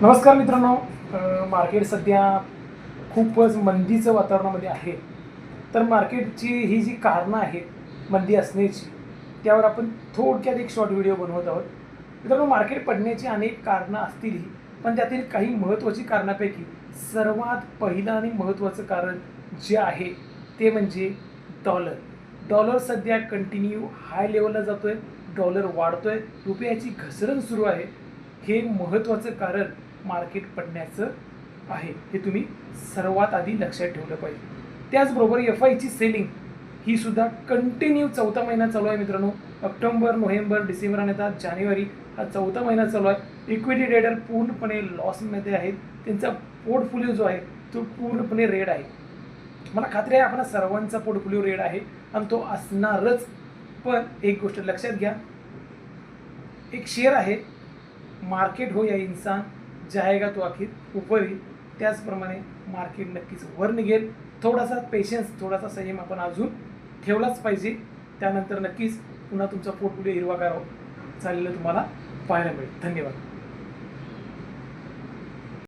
नमस्कार मित्रांनो. मार्केट सध्या खूपच मंदीचं वातावरणामध्ये आहे. तर मार्केटची ही जी कारणं आहेत मंदी असण्याची त्यावर आपण थोडक्यात एक शॉर्ट व्हिडिओ बनवत आहोत. मित्रांनो मार्केट पडण्याची अनेक कारणं असतीलही पण त्यातील काही महत्त्वाची कारणापैकी सर्वात पहिलं आणि महत्त्वाचं कारण जे आहे ते म्हणजे डॉलर डॉलर सध्या कंटिन्यू हाय लेवलला जातो आहे डॉलर वाढतो आहे रुपयाची घसरण सुरू आहे. हे महत्त्वाचं कारण मार्केट पडण्याचं आहे. हे तुम्ही सर्वात आधी लक्षात ठेवलं पाहिजे. त्याचबरोबर एफ आयची सेलिंग ही सुद्धा कंटिन्यू चौथा महिना चालू आहे मित्रांनो. ऑक्टोबर नोव्हेंबर डिसेंबर आणि आता जानेवारी हा चौथा महिना चालू आहे. इक्विटी ट्रेडर पूर्णपणे लॉसमध्ये आहेत. त्यांचा पोर्टफोलिओ जो आहे तो पूर्णपणे रेड आहे. मला खात्री आहे आपला सर्वांचा पोर्टफोलिओ रेड आहे आणि तो असणारच. पण एक गोष्ट लक्षात घ्या. एक शेअर आहे मार्केट हो या इंसान जाएगा तो आखिर ऊपर येईल त्याचप्रमाणे मार्केट नक्कीच वर निघेल. थोडासा पेशन्स थोडासा संयम आपण अजून ठेवलाच पाहिजे. त्यानंतर नक्कीच पुन्हा तुमचा पोर्टफोलिओ हिरवागार चाललेलं तुम्हाला पाहायला मिळेल. धन्यवाद.